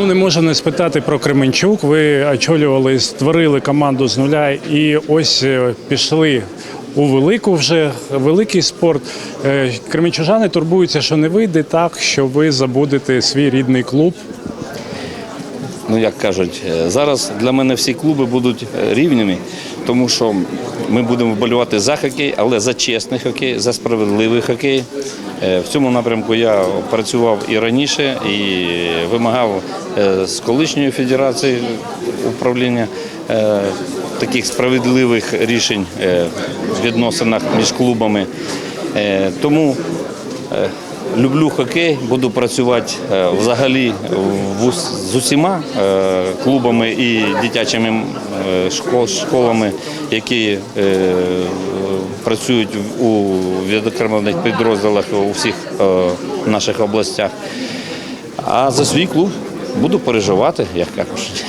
Ну, не можу не спитати про Кременчук. Ви очолювали, створили команду з нуля і ось е, пішли у велику вже великий спорт. Е, Кременчужани турбуються, що не вийде так, що ви забудете свій рідний клуб. Ну як кажуть, е, зараз для мене всі клуби будуть рівними, тому що ми будемо вболювати за хокей, але за чесний хокей, за справедливий хокей. Е, В цьому напрямку я працював і раніше, і вимагав е, з колишньої федерації управління е, таких справедливих рішень в відносинах між клубами. Тому Люблю хокей, буду працювати е, взагалі з усіма е, клубами і дитячими е, школами, які працюють у відокремлених підрозділах у всіх наших областях. А за свій клуб буду переживати, як кажуть.